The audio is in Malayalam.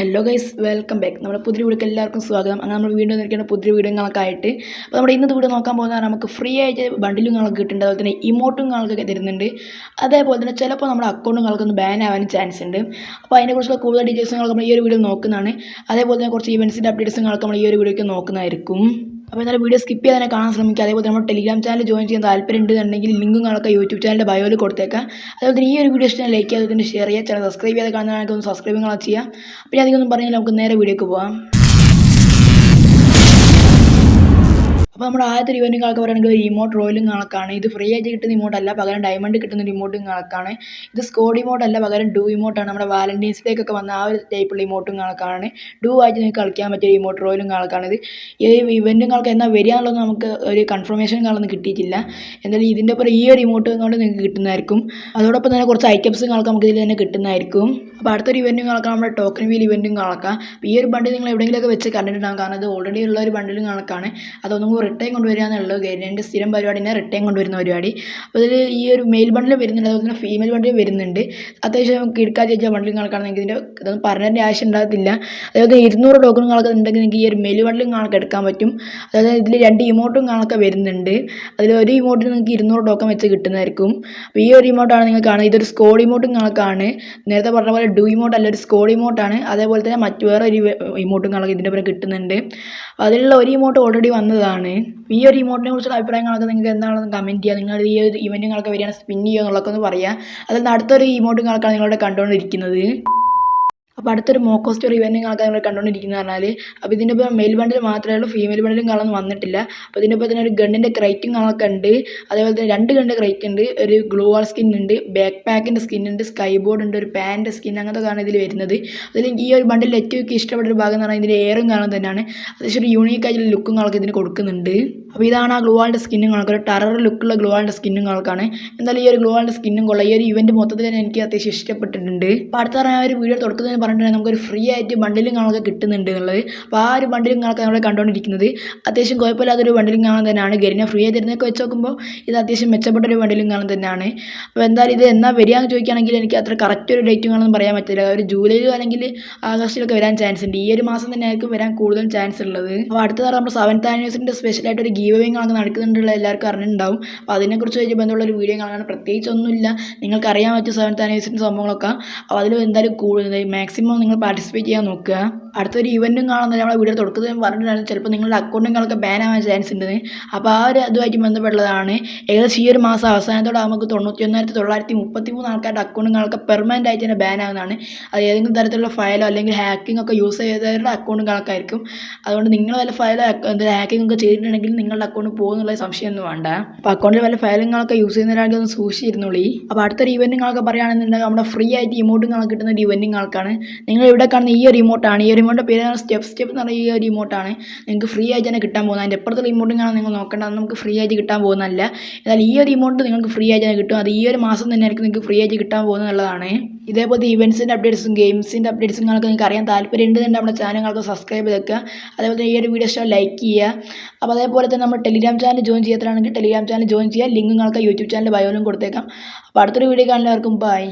ഹലോ ഗൈസ് വെൽക്കം ബാക്ക് നമ്മുടെ പുതിയ വീഡിയോക്ക് എല്ലാവർക്കും സ്വാഗതം. അങ്ങനെ നമ്മൾ വീണ്ടും നിൽക്കുന്ന പുതിയ വീഡിയോകളൊക്കെ ആയിട്ട് അപ്പോൾ നമ്മുടെ ഇന്നത്തെ വീഡിയോ നോക്കാൻ പോകുന്ന നമുക്ക് ഫ്രീ ആയിട്ട് ബണ്ടിലും നിങ്ങൾക്ക് കിട്ടുന്നുണ്ട്. അതുപോലെ തന്നെ ഇമോട്ടും നിങ്ങൾക്കൊക്കെ തരുന്നുണ്ട്. അതേപോലെ തന്നെ ചിലപ്പോൾ നമ്മുടെ അക്കൗണ്ടും കളക്കൊന്ന് ബാൻ ആവാനും ചാൻസ് ഉണ്ട്. അപ്പോൾ അതിനെക്കുറിച്ചുള്ള കൂടുതൽ ഡീറ്റെയിൽസ് നമ്മൾ ഈ ഒരു വീഡിയോ നോക്കുന്നതാണ്. അതേപോലെ തന്നെ കുറച്ച് ഇവൻസിന്റെ അപ്ഡേറ്റ്സ് നമ്മൾ ഈ ഒരു വീഡിയോയ്ക്ക് നോക്കുന്നതായിരിക്കും. അപ്പോൾ എന്നാലും വീഡിയോ സ്കിപ്പ് ചെയ്യാതെ കാണാൻ ശ്രമിക്കുക. അതേപോലെ നമ്മുടെ ടെലിഗ്രാം ചാനൽ ജോയിൻ ചെയ്യാൻ താല്പര്യം ഉണ്ടെന്നുണ്ടെങ്കിൽ ലിങ്കും കാണൊക്കെ യൂട്യൂബ് ചാനലിന്റെ ബയോയിൽ കൊടുത്തേക്കാം. അതുപോലെ തന്നെ ഈ ഒരു വീഡിയോ ഇഷ്ടം ലൈക്ക് ചെയ്യുക അതുപോലെ തന്നെ ഷെയർ ചെയ്യുക ചാനൽ സബ്സ്ക്രൈബ് ചെയ്യാതെ കാണുന്നതാണെങ്കിൽ ഒന്ന് സബ്സ്ക്രൈബ് കാണാൻ ചെയ്യുക അപ്പോൾ അധികം ഒന്നും പറഞ്ഞാൽ നമുക്ക് നേരെ വീഡിയോക്ക് പോകാം അപ്പോൾ നമ്മുടെ ആദ്യത്തെ ഇവന്റും കണക്ക് പറയുകയാണെങ്കിൽ ഇമോട്ട് റോയലും കണക്കാണ്. ഇത് ഫ്രീ ആയിട്ട് കിട്ടുന്ന ഇമോട്ട് അല്ല പകരം ഡയമണ്ട് കിട്ടുന്ന ഒരു ഇമോട്ടും കണക്കാണ്. ഇത് സ്കോഡ് ഇമോട്ട് അല്ല പകരം ഡൂ ഇമോട്ടാണ് നമ്മുടെ വാലന്റൈൻസ് ഡേക്കൊക്കെ വന്ന ആ ഒരു ടൈപ്പുള്ള ഇമോട്ടും കണക്കാണ്. ഡൂ ആയിട്ട് നിങ്ങൾക്ക് കളിക്കാൻ പറ്റിയ ഇമോട്ട് റോയലും കണക്കാണ്. ഇത് ഈ ഇവന്റും കണക്ക് എന്നാൽ വരിക നമുക്ക് ഒരു കൺഫർമേഷൻ കാണൊന്നും കിട്ടിയിട്ടില്ല. എന്തായാലും ഇതിന്റെ ഒപ്പം ഈ ഒരു ഇമോട്ട് കൊണ്ട് നിങ്ങൾക്ക് കിട്ടുന്നതായിരിക്കും. അതോടൊപ്പം തന്നെ കുറച്ച് ഐറ്റംസും കണക്ക് നമുക്ക് ഇതിൽ തന്നെ കിട്ടുന്നതായിരിക്കും. അപ്പോൾ അടുത്തൊരു ഇവന്റും കണക്കാം നമ്മുടെ ടോക്കൺ വീൽ ഇവന്റും കണക്കാം ഈ ഒരു ബണ്ടിൽ നിങ്ങൾ എവിടെയെങ്കിലുമൊക്കെ വെച്ച് കണ്ടിട്ടുണ്ടാകും കാരണം അത് ഓൾറെഡി ഉള്ള ഒരു ബണ്ടിലും കണക്കാണ്. അതൊന്നും റിട്ടേൺ കൊണ്ടുവരിക എന്നുള്ളത് ഗൈഡിന്റെ സ്ഥിരം പരിപാടിനെ റിട്ടേൺ കൊണ്ടുവരുന്ന പരിപാടി. ഇതിൽ ഈ ഒരു മെയിൽ ബണ്ടിൽ വരുന്നുണ്ട്. അതുപോലെ തന്നെ ഫീമെയിൽ ബണ്ടിൽ വരുന്നുണ്ട്. അത്യാവശ്യം നമുക്ക് എടുക്കാൻ ചോദിച്ചാൽ ബണ്ടിലും കണക്കാണ് നിങ്ങൾക്ക് ഇതിന്റെ ഇതൊന്നും പറഞ്ഞതിന്റെ ആവശ്യം ഉണ്ടാകത്തില്ല. അതേപോലെ ഇരുന്നൂറ് ടോക്കൺ ഉണ്ടെങ്കിൽ നിങ്ങൾക്ക് ഈ ഒരു മെയിൽ ബണ്ടിൽ കണക്ക് എടുക്കാൻ പറ്റും. അതായത് ഇതിൽ രണ്ട് ഇമോട്ടും കണക്ക് വരുന്നുണ്ട്. അതിൽ ഒരു ഇമോട്ടിൽ നിങ്ങൾക്ക് ഇരുന്നൂറ് ടോക്കൺ വെച്ച് കിട്ടുന്നതായിരിക്കും. അപ്പോൾ ഈ ഒരു ഇമോട്ടാണ് നിങ്ങൾ കാണുന്നത്. ഇതൊരു സ്കോഡ് ഇമോട്ടും കണക്കാണ്. നേരത്തെ പറഞ്ഞ പോലെ ഡു ഇമോട്ട് അല്ല ഒരു സ്കോഡ് ഇമോട്ടാണ് അതേപോലെ തന്നെ മറ്റു വേറെ ഒരു ഇമോട്ടും കണക്ക് ഇതിന്റെ പുറം കിട്ടുന്നുണ്ട്. അതിലുള്ള ഒരു ഇമോട്ട് ഓൾറെഡി വന്നതാണ്. ഈ ഒരു ഇമോട്ടിനെ കുറിച്ചുള്ള അഭിപ്രായങ്ങളൊക്കെ നിങ്ങൾക്ക് എന്താണെന്ന് കമന്റ് ചെയ്യുക. നിങ്ങൾ ഈ ഒരു ഇവന്റുകളൊക്കെ വരികയാണ് സ്പിൻ ചെയ്യുക എന്നുള്ളതൊക്കെ ഒന്ന് പറയുക. അതിൽ നിന്ന് അടുത്തൊരു ഇമോട്ടും നിങ്ങളുടെ കണ്ടുകൊണ്ടിരിക്കുന്നത്. അപ്പോൾ അടുത്തൊരു മോക്കോ സ്റ്റോർ ഇവന്റും കണക്കാണ് നിങ്ങൾ കണ്ടുകൊണ്ടിരിക്കുന്നത് പറഞ്ഞാൽ അപ്പോൾ ഇതിന്റെ ഇപ്പോൾ മെയിൽ ബണ്ടിൽ മാത്രമേ ഉള്ളൂ ഫീമെയിൽ ബണ്ടിലും കാണാൻ വന്നിട്ടില്ല. അപ്പോൾ ഇതിന്റെ ഒപ്പം തന്നെ ഒരു ഗണ്ണിന്റെ ക്രൈറ്റും കണക്കെ ഉണ്ട്. അതേപോലെ തന്നെ രണ്ട് ഗണ്ണിന്റെ ക്രൈറ്റ് ഉണ്ട്. ഒരു ഗ്ലൂ സ്കിൻ ഉണ്ട് ബാക്ക് പാക്കിന്റെ സ്കിൻ ഉണ്ട് സ്കൈ ബോർഡ് ഉണ്ട് ഒരു പാന്റെ സ്കിൻ അങ്ങനത്തെ ആണ് ഇതിൽ വരുന്നത്. അതിൽ ഈ ഒരു ബണ്ടിൽ ഏറ്റവും ഇഷ്ടപ്പെട്ട ഒരു ഭാഗം എന്ന് പറഞ്ഞാൽ ഇതിന്റെ എയറും കാണാൻ തന്നെയാണ്. അത്യാവശ്യം ഒരു യൂണീക്ക് ആയിട്ടുള്ള ലുക്കും കണക്ക് ഇതിന് കൊടുക്കുന്നുണ്ട്. അപ്പോൾ ഇതാണ് ആ ഗ്ലോവാളിന്റെ സ്കിന്നും കണക്ക് ഒരു ടറർ ലുക്കുള്ള ഗ്ലോവാളിന്റെ സ്കിന്നും കണക്കാണ് എന്തായാലും ഈ ഒരു ഗ്ലോവാളിന്റെ സ്കിന്നും കൊള്ളാം. ഈ ഒരു ഇവന്റ് മൊത്തത്തിൽ തന്നെ എനിക്ക് അത്യാവശ്യം ഇഷ്ടപ്പെട്ടിട്ടുണ്ട്. അപ്പോൾ അടുത്ത ഒരു വീഡിയോ തുടക്കത്തിൽ പറഞ്ഞിട്ടുണ്ടെങ്കിൽ നമുക്കൊരു ഫ്രീ ആയിട്ട് ബണ്ടിലും കാണൊക്കെ കിട്ടുന്നുണ്ട് എന്നുള്ളത്. അപ്പോൾ ആ ഒരു ബണ്ടിലും കാണൊക്കെ നമ്മൾ കണ്ടുകൊണ്ടിരിക്കുന്നത് അത്യാവശ്യം കുഴപ്പമില്ലാത്തൊരു ബണ്ടിലും കാണാൻ തന്നെയാണ്. ഗരിനെ ഫ്രീ ആയി തരുന്നതൊക്കെ വെച്ച് നോക്കുമ്പോൾ ഇത് അത്യാവശ്യം മെച്ചപ്പെട്ട ഒരു ബണ്ടിലും കാണാൻ തന്നെയാണ്. അപ്പോൾ എന്തായാലും ഇത് എന്നാ വരികയെന്ന് ചോദിക്കുകയാണെങ്കിൽ എനിക്ക് അത്ര കറക്റ്റ് ഒരു ഡേറ്റ് കാണുമെന്ന് പറയാൻ പറ്റില്ല. ഒരു ജൂലൈയിലോ അല്ലെങ്കിൽ ആഗസ്റ്റിലൊക്കെ വരാൻ ചാൻസ് ഉണ്ട്. ഈ ഒരു മാസം തന്നെ ആയിരിക്കും വരാൻ കൂടുതൽ ചാൻസ് ഉള്ളത്. അപ്പോൾ അടുത്ത തവണ നമ്മുടെ സെവൻത്ത് ആനിവേഴ്സറിന്റെ സ്പെഷ്യലായിട്ട് ഒരു ഗീവ് വേയും കാണാൻ നടക്കുന്നുണ്ടുള്ള എല്ലാവർക്കും അറിഞ്ഞിട്ടുണ്ടാവും. അപ്പോൾ അതിനെക്കുറിച്ച് വലിയ ബന്ധമുള്ള ഒരു വീഡിയോ കാണാൻ പ്രത്യേകിച്ചൊന്നുമില്ല നിങ്ങൾക്ക് അറിയാൻ പറ്റും സെവൻത്ത് ആനിവേഴ്സറിന്റെ സംഭവങ്ങളൊക്കെ. അപ്പോൾ അതിലും എന്തായാലും കൂടുതൽ മാക്സിമം നിങ്ങൾ പാർട്ടിസിപ്പേറ്റ് ചെയ്യാൻ നോക്കുക. അടുത്തൊരു ഇവന്റും കാണുന്ന നമ്മളെ വീഡിയോ തുടക്കത്തിൽ പറഞ്ഞിട്ടുണ്ടായിരുന്നു. ചിലപ്പോൾ നിങ്ങളുടെ അക്കൗണ്ടുകളൊക്കെ ബാൻ ആവാൻ ചാൻസ് ഉണ്ട്. അപ്പോൾ ആ ഒരു അതുമായിട്ട് ബന്ധപ്പെട്ടതാണ്. ഏകദേശം ഈ ഒരു മാസം അവസാനത്തോടെ നമുക്ക് തൊണ്ണൂറ്റി ഒന്നായിരത്തി തൊള്ളായിരത്തി മുപ്പത്തി മൂന്ന് ആൾക്കാരുടെ അക്കൗണ്ടുകളൊക്കെ പെർമനന്റ് ആയിട്ട് തന്നെ ബാൻ ആവുന്നതാണ്. അത് ഏതെങ്കിലും തരത്തിലുള്ള ഫയലോ അല്ലെങ്കിൽ ഹാക്കിംഗ് ഒക്കെ യൂസ് ചെയ്തവരുടെ അക്കൗണ്ടുകളൊക്കെ അതുകൊണ്ട് നിങ്ങൾ വല്ല ഫയലോ എന്തെങ്കിലും ഹാക്കിംഗ് ഒക്കെ ചെയ്തിട്ടുണ്ടെങ്കിൽ നിങ്ങളുടെ അക്കൗണ്ട് പോകുന്നുള്ള സംശയമൊന്നും വേണ്ട. അപ്പോൾ അക്കൗണ്ടിൽ വല്ല ഫയലുകളൊക്കെ യൂസ് ചെയ്യുന്നവരാണെങ്കിൽ ഒന്ന് സൂക്ഷിച്ചിരുന്നുള്ളി അപ്പോൾ അടുത്തൊരു ഇവന്റുകളൊക്കെ പറയുകയാണെന്നുണ്ടെങ്കിൽ നമ്മുടെ ഫ്രീ ആയിട്ട് ഇമോട്ടും കിട്ടുന്ന ഒരു ഇവന്റുകൾക്കാണ് നിങ്ങൾ ഇവിടെ കാണുന്ന ഈ ഒരു ഇമോട്ടാണ് ഈ ഒരു ഇമോട്ടിന്റെ പേര് സ്റ്റെപ്പ് സ്റ്റെപ്പ് എന്ന് പറയുന്ന ഈ ഒരു ഇമോട്ടാണ് നിങ്ങൾക്ക് ഫ്രീ ആയിട്ട് തന്നെ കിട്ടാൻ പോകുന്നത് അതിന്റെ അപ്പുറത്തുള്ള റിമോട്ടും കാണാൻ നിങ്ങൾ നോക്കേണ്ട അത് നമുക്ക് ഫ്രീ ആയിട്ട് കിട്ടാൻ പോകുന്നതല്ല. എന്നാൽ ഈ ഒരു ഇമോട്ട് നിങ്ങൾക്ക് ഫ്രീ ആയിട്ട് തന്നെ കിട്ടും. അത് ഈ ഒരു മാസം തന്നെ ആയിരിക്കും നിങ്ങൾക്ക് ഫ്രീ ആയിട്ട് കിട്ടാൻ പോകുന്നതാണ് ഇതേപോലത്തെ ഇവൻസിന്റെ അപ്ഡേറ്റ്സും ഗെയിംസിന്റെ അപ്ഡേറ്റ്സും നിങ്ങൾക്ക് നിങ്ങൾക്ക് അറിയാൻ താല്പര്യം ഉണ്ടെന്നുണ്ടെങ്കിൽ നമ്മുടെ ചാനലുകൾക്ക് സബ്സ്ക്രൈബ് ചെയ്തേക്കുക. അതേപോലെ ഈ ഒരു വീഡിയോ ഇഷ്ടം ലൈക്ക് ചെയ്യുക. അപ്പോൾ അതേപോലെ തന്നെ നമ്മൾ ടെലിഗ്രാം ചാനൽ ജോയിൻ ചെയ്യാത്തതാണെങ്കിൽ ടെലിഗ്രാം ചാനൽ ജോയിൻ ചെയ്യുക. ലിങ്ക് നിങ്ങൾക്ക് യൂട്യൂബ് ചാനൽ ബയോലും കൊടുത്തേക്കാം. അപ്പോൾ അടുത്തൊരു വീഡിയോ കാണുന്നവർക്കും ബൈ